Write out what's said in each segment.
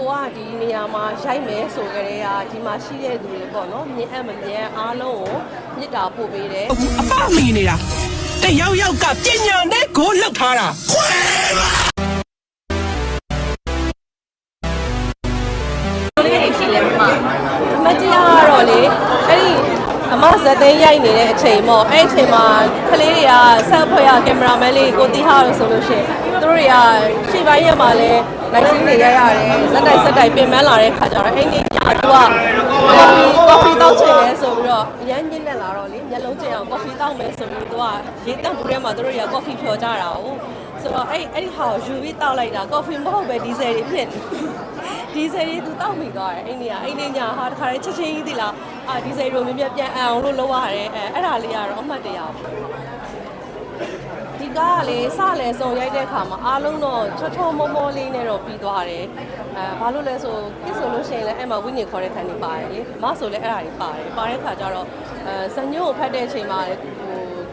ကိုကဒီနေရာမှာရိုက်မယ်ဆိုကြတဲ့ကဒီမှာရှိတဲ့သူတွေပေါ့နော်မြင်အပ်မမြင်အားလုံးကိုမြစ်တာပို့ပေးတယ်အပမီနေတာတယောက်ယောက်ကပညာနဲ့ကိုလှုပ်ထားတာခွဲလေးတွေရှိလဲမအမတရားကတော့လေအဲ့ဒီအ မဇက်သိန်းရိုက်နေတဲ့အချိန်ပေါ့အဲ့ဒီအချိန်မှာကလေးတွေကဆက်ဖွဲ့ရကင်မရာမန်လေးကိုတီးဟာလို့ဆိုလို့ရှိရင်သူတို့တွေကရှေ့ပိုင်းရက်မှာလဲနိုင်စင်းတွေရိုက်ရတယ်ဇက်တိုက်ဇက်တိုက်ပြင်ပန်းလာတဲ့ခါကျတော့အဲ့ဒီညကသူကကော်ဖီတောက်ချင်လဲဆိုပြီးတော့အရန်ညစ်လက်လာတော့လေမျက်လုံးကျင်အောင်ကော်ဖီတောက်မယ်ဆိုပြီးသူကရေတက်ဘူးထဲမှာသူတို့တွေကကော်ဖီဖြော်ကြတာ哦 ဆိုတော့အဲ့အဲ့ဒီဟာကိုယူပြီးတောက်လိုက်တာကော်ဖီမဟုတ်ပဲဒီဇယ်တွေဖြစ်နေဒီဇယ်တွေသူတောက်မိသွားတယ်အဲ့နေကအဲ့နေညာဟာတခါတည်းချက်ချင်းကြီးသီလားအာဒီဇယ်တွေမြင်မြပြန်အံအောင်လို့လုပ်ရတယ်အဲအဲ့ဒါလေးကတော့အမှတ်တရပါဒီကားကလေစလဲစုံရိုက်တဲ့ခါမှာအားလုံးတော့ချောချောမောမောလေးနဲ့တော့ပြီးသွားတယ်အဲဘာလို့လဲဆိုကိဆိုလို့ရှိရင်လည်းအဲ့မှာဝိညာဉ်ခေါ်တဲ့ခံနေပါတယ်လေမဆိုလည်းအဲ့ဒါတွေပါတယ်ပါတဲ့ခါကျတော့အဲဇညို့ကိုဖတ်တဲ့အချိန်မှာလေဟို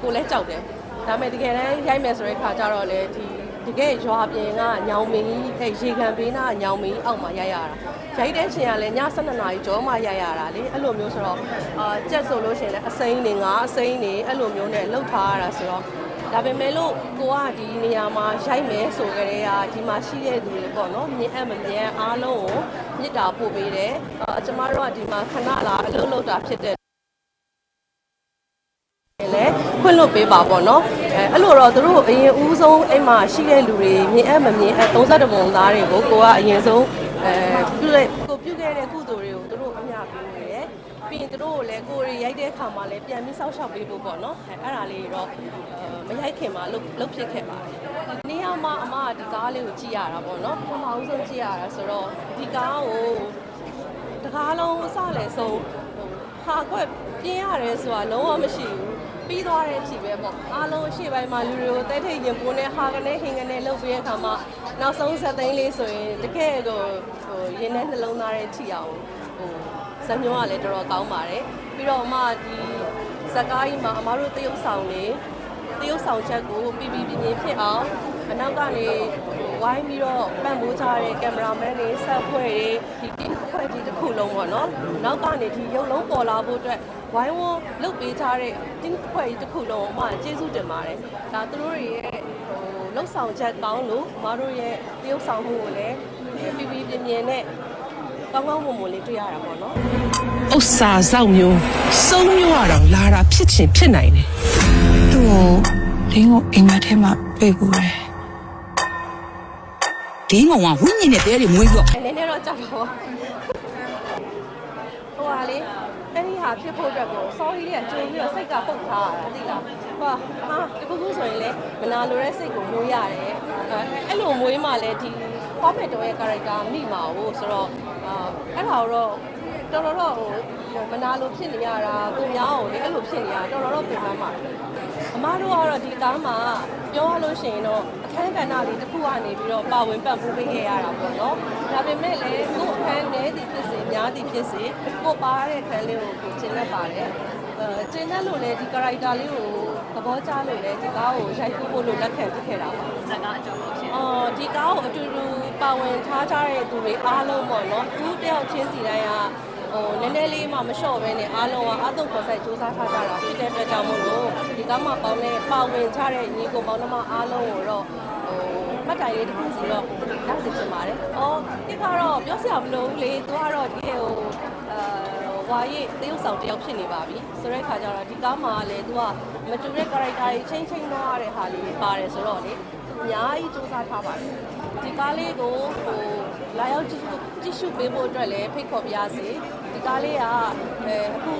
ကိုလည်းကြောက်တယ် ဒါပေမဲ့တကယ်တမ်းရိုက်မယ်ဆိုတဲ့ခါကျတော့လေဒီတကယ်ရွာပြင်ကညောင်မင်းကြီးအဲ့ရေခံပေးနာညောင်မင်းကြီးအောက်မှာရိုက်ရတာရိုက်တဲ့ချိန်ကလည်းည12နာရီကျော်မှရိုက်ရတာလေအဲ့လိုမျိုးဆိုတော့အာကြက်ဆိုလို့ရှိရင်လည်းအစိမ်းတွေငါအစိမ်းတွေအဲ့လိုမျိုးနဲ့လှုပ်ထားရတာဆိုတော့ဒါပေမဲ့လို့ကိုကဒီနေရာမှာရိုက်မယ်ဆိုကြတဲ့ကဒီမှာရှိတဲ့သူတွေပေါ့နော်မြင်အပ်မမြင်အားလုံးကိုမြစ်တာပို့ပေးတယ်အာကျမတို့ကဒီမှာခဏလာအလုပ်လုပ်တာဖြစ်တဲ့လည်း ခွင့်လွတ်ပေးပါပေါ့နော်အဲအဲ့လိုတော့သူတို့အရင်ဦးဆုံးအိမ်မှာရှိတဲ့လူတွေမြင်အပ်မမြင်အပ်32ပုံသားတွေကိုကိုကအရင်ဆုံးအဲပြုတဲ့ကိုပြုခဲ့တဲ့ကုသိုလ်တွေကိုသူတို့အများပေးနေတယ်ပြီးရင်သူတို့ကိုလည်းကိုရီရိုက်တဲ့အခါမှာလည်းပြန်ပြီးစောက်ရှောက်ပေးဖို့ပေါ့နော်အဲအဲ့ဒါလေးတွေတော့အဲမရိုက်ခင်မှာလုတ်လုတ်ဖြစ်ခဲ့ပါတယ်နေရာမှာအမကဒီကားလေးကိုကြည့်ရတာပေါ့နော်ပထမဦးဆုံးကြည့်ရတာဆိုတော့ဒီကားကိုတကားလုံးစလဲဆုံးဟိုဟာကွက်ပြင်းရတယ်ဆိုတာလုံးဝမရှိဘူး ပြီးသွားတဲ့အချိန်ပဲပေါ့အားလုံးအရှိပိုင်းမှာလူတွေကိုတဲထိတ်ရင်ပိုးနဲ့ဟာကနေဟင်ကနေလှုပ်ပြီးတဲ့အခါမှာနောက်ဆုံးဆက်သိန်းလေးဆိုရင်တကယ်ကိုဟိုရင်းနဲ့နှလုံးသားတဲ့ထိအောင်ဟိုဇညောကလည်းတော်တော်ကောင်းပါတယ်ပြီးတော့အမဒီဇက်ကားကြီးမှာအမတို့တရုပ်ဆောင်နေတရုပ်ဆောင်ချက်ကိုပြီးပြီးပြင်းပြင်းဖြစ်အောင်အနောက်ကနေဟို ဝိုင်းပြီးတော့ပံ့ပိုးကြတဲ့ကင်မရာမန်တွေဆက်ဖွဲ့တွေဒီဖွဲ့ကြီးတစ်ခုလုံးပေါ့နော်နောက်ကနေဒီရုပ်လုံးပေါ်လာဖို့အတွက်ဝိုင်းဝန်းလုပ်ပေးကြတဲ့တင်းဖွဲ့ကြီးတစ်ခုလုံးအမကျေးဇူးတင်ပါတယ်ဒါသူတို့တွေရဲ့ဟိုလှုပ်ဆောင်ချက်ကောင်းလို့အမတို့ရဲ့တရုပ်ဆောင်မှုကိုလည်းပြီးပြီးပြင်းပြင်းနဲ့ကောင်းကောင်းမွန်မွန်လေးတွေ့ရတာပေါ့နော်ဥစ္စာစောက်မျိုးစုံမျိုးရတော့လာတာဖြစ်ချင်းဖြစ်နိုင်တယ်သူ့ကိုလင်းကိုအိမ်မက်ထဲမှာပြေးပူတယ် ဒင်းကောင်ကဝိညာဉ်နဲ့တဲတွေမွေးပြော့အဲနည်းနည်းတော့ကြောက်တော့ဟိုဟာလေအဲ့ဒီဟာဖြစ်ဖို့အတွက်ကို sorry လေးကကြိုပြီးတော့စိတ်ကပုတ်ထားရတာသိလားဟောဟာတခုခုဆိုရင်လေမနာလိုတဲ့စိတ်ကိုမွေးရတယ်အဲအဲ့လိုမွေးမှလည်းဒီ format တော့ရဲ့ character မိမှာ哦ဆိုတော့အာအဲ့ဒါတော့ တော်တော်တော့ဟိုဟိုမနာလိုဖြစ်နေရတာကိုများအောင်လေအဲ့လိုဖြစ်နေရတာတော်တော်တော့ပြင်ပန်းပါတယ်အမားတို့ကတော့ဒီကားမှာပြောရလို့ရှိရင်တော့အခန်းကဏ္ဍလေးတစ်ခုကနေပြီးတော့ပါဝင်ပတ်ဖို့ပေးခဲ့ရတာပေါ့နော်ဒါပေမဲ့လည်းကို့အခန်းနဲ့ဒီဖြစ်စေများသည်ဖြစ်စေကို့ပါရတဲ့အခန်းလေးကိုကိုကျင်းတတ်ပါတယ်အဲကျင်းတတ်လို့လည်းဒီ character လေးကိုသဘောကျလို့လည်းဒီကားကိုရိုက်ကူးဖို့လို့လက်ခံဖြစ်ခဲ့တာပါဇာတ်ကားအကြောင်းလို့ရှင်အော်ဒီကားကိုအတူတူပါဝင်ထားကြတဲ့သူတွေအားလုံးပေါ့နော်သူတယောက်ချင်းစီတိုင်းကဟိုန ည်းနည်းလေးမှမလျှော့ပဲနဲ့အားလုံးကအတုံခေါ်ဆိုင်စူးစမ်းထားကြတာဖြစ်တဲ့အတွက်ကြောင့်မို့လို့ဒီကားမှာပေါင်းတဲ့ပါဝင်ကြတဲ့ညီကိုပေါင်းနှမအားလုံးကိုတော့ဟိုမှတ်တိုင်လေးတစ်ခုစီတော့လက်စီဖြစ်ပါတယ်။အော်ဒီကတော့ပြောစရာမလိုဘူးလေသူကတော့ဒီဟိုအဲဝါရီတရုပ်ဆောင်တယောက်ဖြစ်နေပါပြီဆိုတဲ့ခါကျတော့ဒီကားမှာလည်းသူကမတူတဲ့ character တွေချင်းချင်းတော့ရတဲ့ဟာလေးပါတယ်ဆိုတော့လေအများကြီးစူးစမ်းထားပါတယ်ဒီကားလေးကိုဟို လာရောက်ကြည့်ကြည့်ရှုပေးဖို့အတွက်လည်းဖိတ်ခေါ်ပြရစီဒီကားလေးကအဲအခု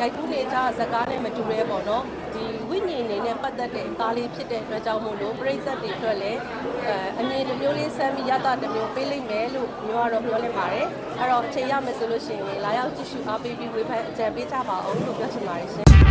ရိုက်ကူးနေကြဇာတ်ကားနဲ့မတူရဲပေါ့နော်ဒီဝိညာဉ်နေနဲ့ပတ်သက်တဲ့ကားလေးဖြစ်တဲ့အတွက်ကြောင့်မို့လို့ပြိသက်တွေအတွက်လည်းအဲအမြင်တစ်မျိုးလေးစမ်းပြီးရတာတစ်မျိုးပေးလိုက်မယ်လို့မျိုးကတော့ပြောလိုက်ပါတယ်အဲ့တော့အချိန်ရမယ်ဆိုလို့ရှိရင်လာရောက်ကြည့်ရှုအားပေးပြီးဝေဖန်အကြံပေးကြပါအောင်လို့ပြောချင်ပါတယ်ရှင်